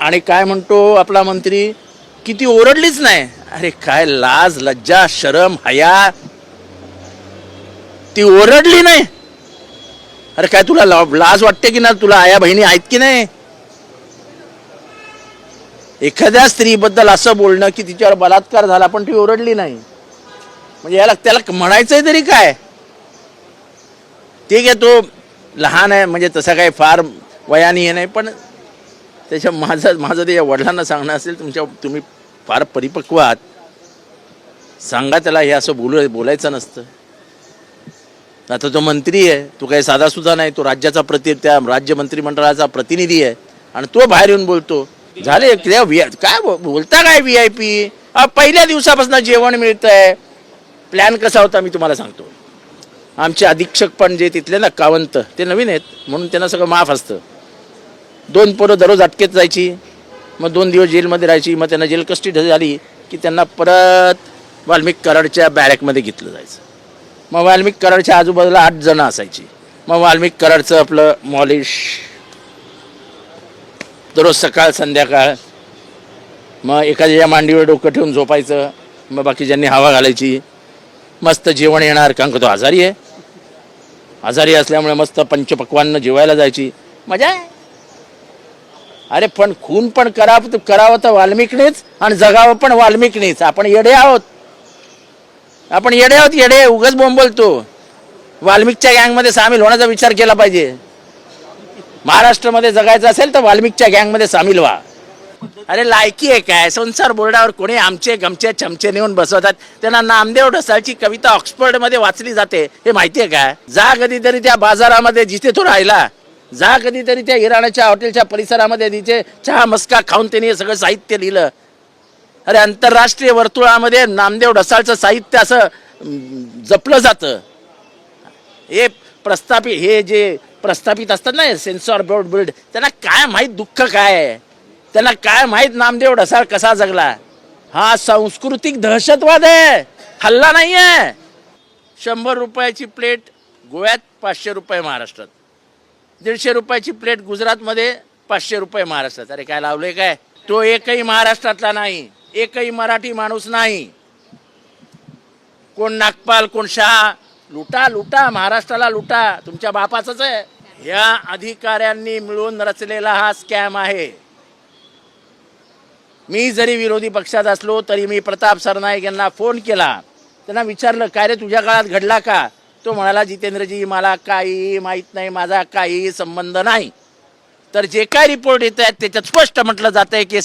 आणि काय म्हणतो आपला मंत्री? किती ओरडलीच नाही. अरे काय लाज लज्जा शरम हया. ती ओरडली नाही. अरे काय तुला लाज वाटते की ना तुला आया बहिणी आहेत की नाही? एखाद्या स्त्रीबद्दल असं बोलणं की तिच्यावर बलात्कार झाला पण ती ओरडली नाही. म्हणजे याला त्याला म्हणायचंय तरी काय? ठीक आहे तो लहान आहे म्हणजे तसं काही फार वयानी हे नाही पण त्याच्या माझं माझं ते वडिलांना सांगणं असेल तुमच्या तुम्ही फार परिपक्व आहात. सांगा त्याला हे असं बोलू बोलायचं नसतं. आता तो मंत्री आहे तो काही साधासुद्धा नाही तो राज्याचा प्रति त्या राज्य मंत्रिमंडळाचा प्रतिनिधी आहे. आणि तो बाहेर येऊन बोलतो झाले व्ही काय बोलता काय व्ही आय पी पहिल्या दिवसापासून जेवण मिळतंय. प्लॅन कसा होता मी तुम्हाला सांगतो. आमचे अधीक्षक पण जे तिथले ना कावंत ते नवीन आहेत म्हणून त्यांना सगळं माफ असतं. दोन पोरं दररोज अटकेत जायची मग दोन दिवस जेलमध्ये राहायची मग त्यांना जेल कस्टडी झाली की त्यांना परत वाल्मिक कराडच्या बॅरेकमध्ये घेतलं जायचं. मग वाल्मिक कराडच्या आजूबाजूला आठ जणं असायची. मग वाल्मिक कराडचं आपलं मॉलिश दररोज सकाळ संध्याकाळ मग एखाद्या मांडीवर डोकं ठेवून झोपायचं मग बाकीच्यांनी हवा घालायची मस्त जेवण येणार कारण का तो आजारी आहे. आजारी असल्यामुळे मस्त पंचपक्वांना जेवायला जायची. मजा आहे. अरे पण खून पण करावं करावं तर वाल्मिकनेच आणि जगावं पण वाल्मिकनेच. आपण येडे आहोत. आपण येडे आहोत येडे. उगाच बोंब बोलतो. वाल्मिकच्या गँगमध्ये सामील होण्याचा विचार केला पाहिजे. महाराष्ट्रामध्ये जगायचं असेल तर वाल्मिकच्या गँगमध्ये सामील व्हा. अरे लायकी आहे काय? संसार बोर्डावर कोणी आमचे गमचे चमचे नेऊन बसवतात? त्यांना नामदेव ढसाळची कविता ऑक्सफर्डमध्ये वाचली जाते. हे माहितीये काय? जा कधीतरी त्या बाजारामध्ये जिथे तो राहिला. जा कधीतरी त्या इराणाच्या हॉटेलच्या परिसरामध्ये तिथे चहा मस्का खाऊन त्यांनी हे सगळं साहित्य लिहिलं. अरे आंतरराष्ट्रीय वर्तुळामध्ये नामदेव ढसाळचं साहित्य असं जपलं जातं. हे प्रस्थापित हे जे प्रस्थापित असतात ना सेन्सॉर बोर्ड बिल्ड त्यांना काय माहीत दुःख काय आहे? त्यांना काय माहीत नामदेव ढसाळ कसा जगला? हा सांस्कृतिक दहशतवाद आहे. हल्ला नाही आहे शंभर रुपयाची प्लेट गोव्यात पाचशे रुपये महाराष्ट्रात. दीडशे रुपयाची प्लेट गुजरातमध्ये पाचशे रुपये महाराष्ट्रात. अरे काय लावले काय? तो एकही महाराष्ट्रातला नाही. एकही मराठी माणूस नाही. कोण नागपाल कोण शहा लुटा लुटा महाराष्ट्राला लुटा. तुमच्या बापाचंच आहे. या अधिकाऱ्यांनी मिळून रचलेला हा स्कॅम आहे. मी जरी विरोधी पक्षात असलो तरी मी प्रताप सरनाईक यांना फोन केला. त्यांना विचारलं काय रे तुझ्या काळात घडला का? तो म्हणाला जितेंद्रजी मला काही माहीत नाही माझा काही संबंध नाही. तर जे काय रिपोर्ट येत आहेत त्याच्यात स्पष्ट म्हटलं जात आहे की